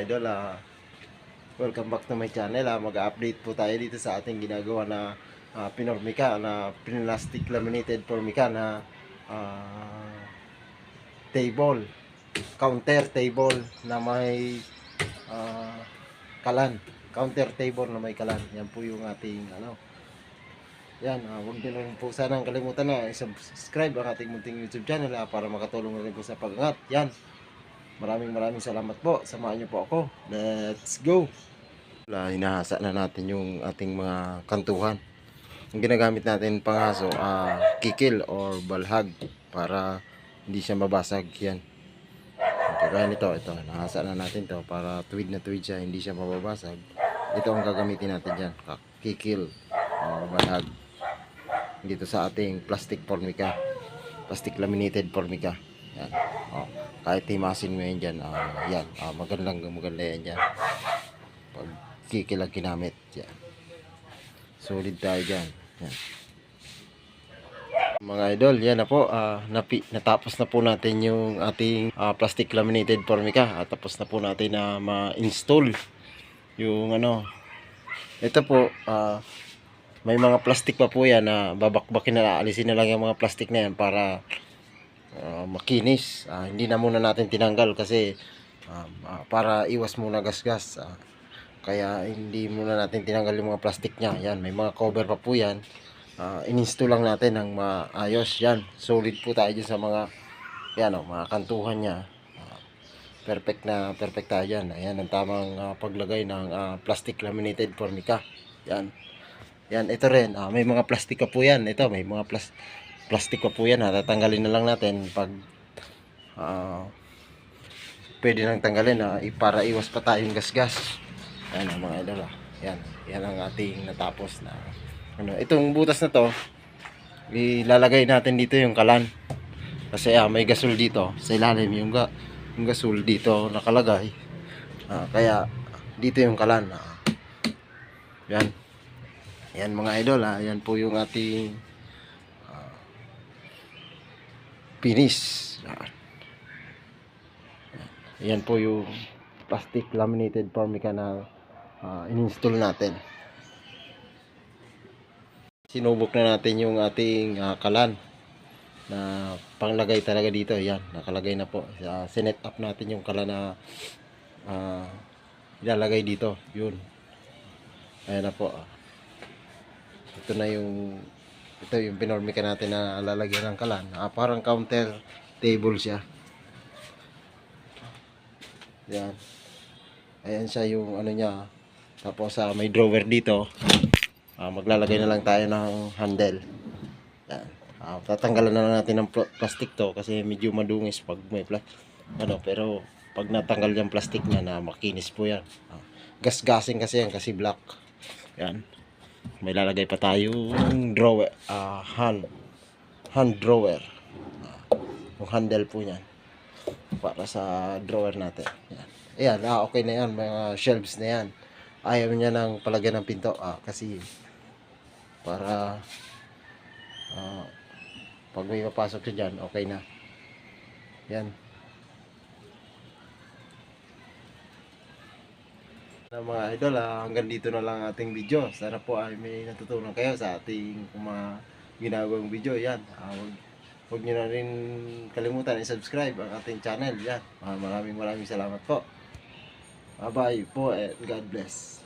idol, ah, welcome back to my channel. Ah, Mag-update po tayo dito sa ating ginagawa na ah, pinormika na plastic laminated formica na ah, table, counter table na may ah, kalan, counter table na may kalan. Yan po yung ating ano. Yan, ah, huwag niyo lang po sanang kalimutan na i-subscribe ang ating munting YouTube channel ah, para makatulong rin po sa pag-angat. Yan. Maraming maraming salamat po. Samahan niyo po ako. Let's go! Wala, hinahasa na natin yung ating mga kantuhan. Ang ginagamit natin panghaso, ah, kikil or balhag para hindi siya mabasag. Yan. Kagaya nito, ito, nahasa na natin to para tuwid na tuwid siya, hindi siya mababasag. Ito ang gagamitin natin dyan, kikil or balhag. Dito sa ating plastic formica, plastic laminated formica. Yan. Oh, kahit himasin mo yan dyan, ah, yan, ah, magandang maganda yan dyan. Pag kikil ang ginamit, yan. Solid tayo dyan. Yan. Mga idol, yan na po. ah, napi, natapos na po natin yung ating ah, plastic laminated formica. At tapos na po natin na ma-install yung ano. Ito po, ah, may mga plastic pa po yan na babakbakin na alisin na lang yung mga plastic na yan para ah, makinis. Ah, hindi na muna natin tinanggal kasi ah, ah, para iwas muna gasgas. Ah, kaya hindi muna natin tinanggal yung mga plastic niya. Yan, may mga cover pa po yan. Ah, ininstall lang natin ng maayos. Yan, solid po tayo sa mga yan, oh, mga kantuhan niya. Ah, perfect na perfect tayo yan. Ayan, ang tamang ah, paglagay ng ah, plastic laminated formica. Yan. Yan, ito rin. ah, may mga plastic pa po yan. Ito, may mga plas plastic pa po yan. Ha. Tatanggalin na lang natin pag ah, pwede nang tanggalin na para iwas pa tayong gasgas. Yan ang mga idol. ah. Yan. Yan ang ating natapos na ano. Itong butas na to, ilalagay natin dito yung kalan. Kasi ah, may gasol dito sa ilalim yung, ga, yung gasol dito nakalagay. Ah, kaya dito yung kalan. Ah. Yan. Yan mga idol, ah. yan po yung ating ah, finish. Yan po yung plastic laminated formica na ah, in-install natin. Sinubok na natin yung ating ah, kalan na panglagay talaga dito. Yan, nakalagay na po. Uh, sinet up natin yung kalan na ah, ilalagay dito. Yun. Ayan na po. Ito na yung ito yung pinormika natin na lalagyan ng kalan. Ah, parang counter table siya. Yan. Ayan siya yung ano niya. Tapos ah, may drawer dito. Ah, maglalagay na lang tayo ng handle. Yan. Ah, tatanggalan na lang natin ng pl- plastic to kasi medyo madungis pag may pla- ano pero pag natanggal yung plastic niya na makinis po yan. Ah, gasgasing kasi yan kasi black. Yan. May lalagay pa tayong drawer, ah, hand hand drawer. Yung handle po niyan para sa drawer natin. Yan. Ayan, ah, okay na yan, mga shelves na yan. Ayaw niya ng palagyan ng pinto ah, kasi para ah, pag may mapasok siya dyan, okay na. Yan. Na mga idol, ah, hanggang dito na lang ating video. Sana po ay may natutunan kayo sa ating mga ginagawang video. Yan. Ah, wag, huwag nyo na rin kalimutan i-subscribe ang ating channel. Yan. Ah, maraming maraming salamat po. Bye-bye po and God bless.